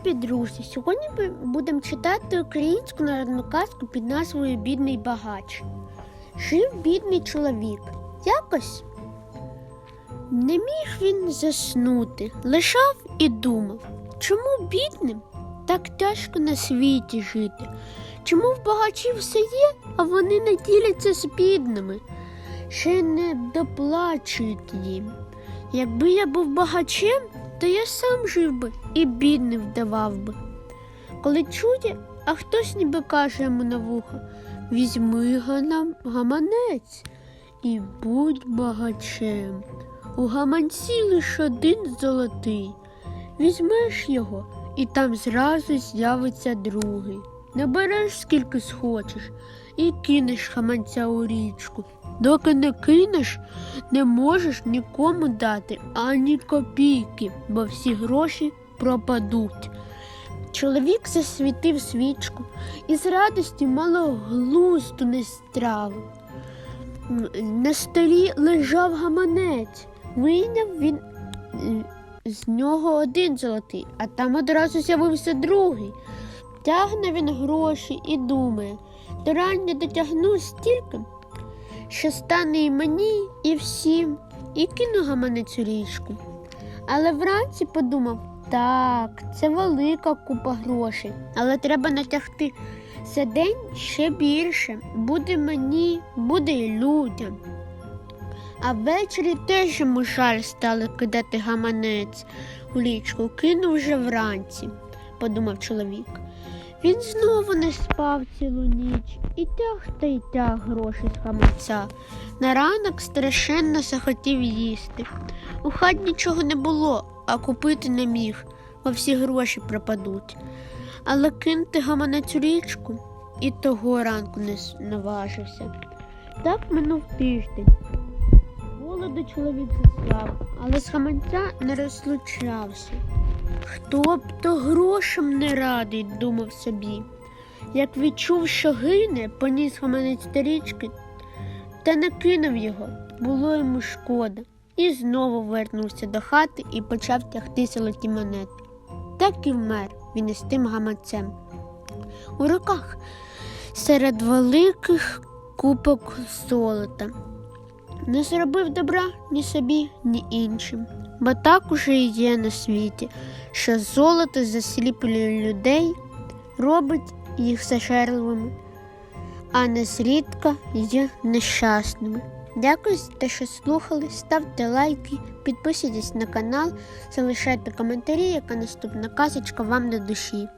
любі друзі! Сьогодні ми будемо читати українську народну казку під назвою Бідний багач. Жив бідний чоловік. Якось не міг він заснути, лежав і думав, чому бідним так тяжко на світі жити? Чому в багачів все є, а вони не діляться з бідними, ще не доплачують їм. Якби я був багачем, то я сам жив би і бідним вдавав би. Коли чує, а хтось ніби каже йому на вухо візьми гана- гаманець і будь багачем. У гаманці лише один золотий. Візьмеш його, і там зразу з'явиться другий. Набереш скільки схочеш і кинеш гаманця у річку. Доки не кинеш, не можеш нікому дати ані копійки, бо всі гроші пропадуть. Чоловік засвітив свічку і з радості мало глузду не стравив. На столі лежав гаманець. Вийняв він е, з нього один золотий, а там одразу з'явився другий. Тягне він гроші і думає, до рання дотягну стільки, що стане і мені, і всім, і кину гаманець у річку. Але вранці подумав, так, це велика купа грошей, але треба натягти за день ще більше. Буде мені, буде й людям. А ввечері теж йому жаль стало кидати гаманець у річку, кинув вже вранці, подумав чоловік. Він знову не спав цілу ніч і тяг та й тяг гроші з гаманця. На ранок страшенно захотів їсти. У хат нічого не було, а купити не міг, бо всі гроші пропадуть. Але кинути гаманець річку і того ранку не наважився. Так минув тиждень. Голоду чоловік заслав, але з гаманця не розлучався. Хто б то грошем не радий, думав собі. Як відчув, що гине, поніс гаманець до річки та не кинув його, було йому шкода. І знову вернувся до хати і почав тягти золоті монети. Так і вмер він із тим гаманцем. У руках серед великих купок золота. Не зробив добра ні собі, ні іншим. Бо так уже є на світі, що золото засліплює людей, робить їх зажерливими, а не зрідка є нещасними. Дякую за те, що слухали. Ставте лайки, підписуйтесь на канал, залишайте коментарі, яка наступна казочка вам до душі.